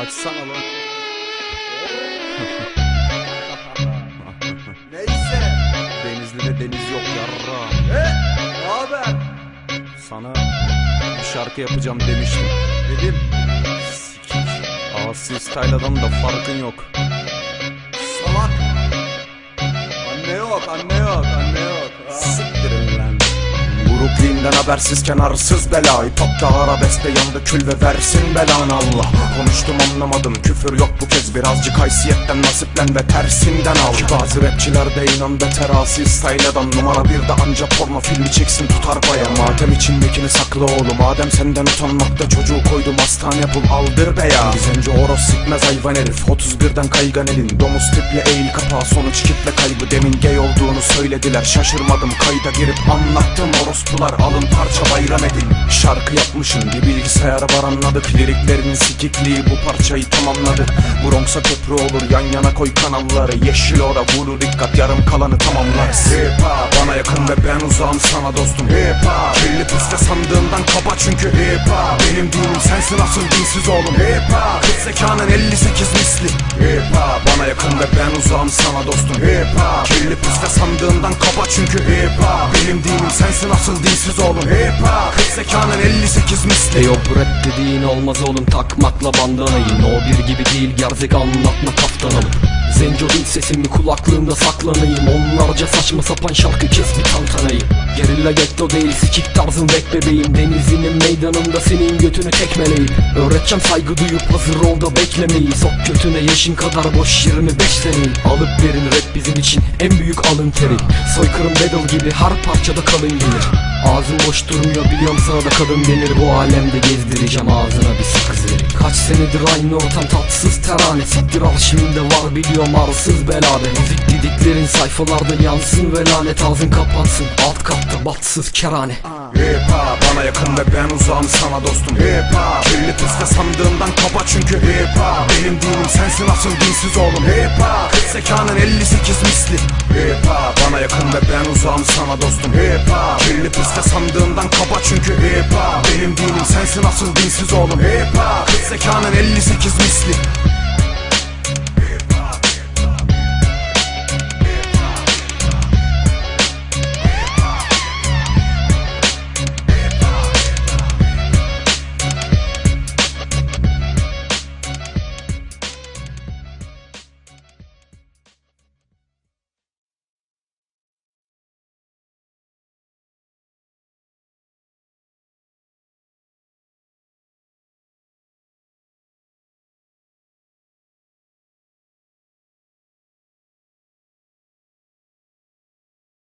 Açsana lan. Neyse. Denizli'de deniz yok yarra. Ne haber? Sana bir şarkı yapacağım demiştim. Dedim. Asi Style'dan da farkın yok. Salak. Anne yok, anne yok, anne yok. Siktirin. Brooklyn'den habersiz kenarsız bela Hip hopta arabeskte yandı kül ve versin belanı. Allah. Konuştum anlamadım küfür yok bu kez. Birazcık haysiyetten nasiplen ve tersinden al. Ki bazı rapçiler de inan beter asi style'dan. Numara bir de anca porno filmi çeksin tutar baya Madem içindekini sakla oğlum Madem senden utanmakta çocuğu koydum hastane bul aldır be ya önce oros sikmez hayvan herif. 31'den kaygan elin. Domuz tiple eğil kapağı. Sonuç kitle kaybı. Demin gay olduğunu söylediler. Şaşırmadım. Kayda girip anlattım. Orospular alın parça bayram edin. Şarkı yapmışım. Bir bilgisayar var anladık Liriklerinin sikikliği bu parçayı tamamladı. Bronx'a köprü olur. Yan yana koy kanalları. Yeşil ora vurur. Dikkat. Yarım kalanı tamamlar. Hip hop. Bana yakın ve ben uzağım sana dostum. Hip hop. Kirli piste sandığından kaba çünkü. Hip hop. Benim dinim sensin asıl dinsiz oğlum. Hip hop zekanın 58 misli. Hip hop bana yakın ve ben uzağım sana dostum. Hip hop kirli piste sandığından kaba çünkü Hip hop. Benim dinim sensin asıl dinsiz oğlum. Hip hop kız zekanın 58 misli. Yok bu rap dediğin olmaz oğlum takmakla bandanayı No bir gibi değil gerzek anlatma kaftanımı Zenco değil sesimi kulaklığımda saklanayım. Onlarca saçma sapan şarkı kes bir tantanayı Gerilla getto değil sikik tarzın rap bebeğim. Denizinin meydanında senin götünü tekmeleyip Öğreteceğim saygı duyup hazır ol da beklemeyi. Sok götüne yaşın kadar boş 25 seneyi Alıp verin rap bizim için en büyük alın teri. Soykırım battle gibi her parçada kalın gelir Ağzım boş durmuyor biliyorum sana da kadın denir. Bu alemde gezdireceğim ağzına bir sakız verin Kaç senedir aynı ortam tatsız terane. Siktir al şimdi var biliyorum arsız bela be. Müzik dediklerin sayfalarda yansın ve lanet ağzın kapansın. Alt katta batsız kerane. Hip hop bana yakın ve ben uzağım sana dostum. Hip hop kirli piste sandığımdan kaba çünkü. Hip hop benim dinim sensin asıl dinsiz oğlum. Hip hop kız zekanın 58 misli uzağım sana dostum Hip hop. Kirli piste sandığımdan kaba çünkü Hip hop. Benim dinim sensin asıl dinsiz oğlum Hip hop. Zekanın 58 misli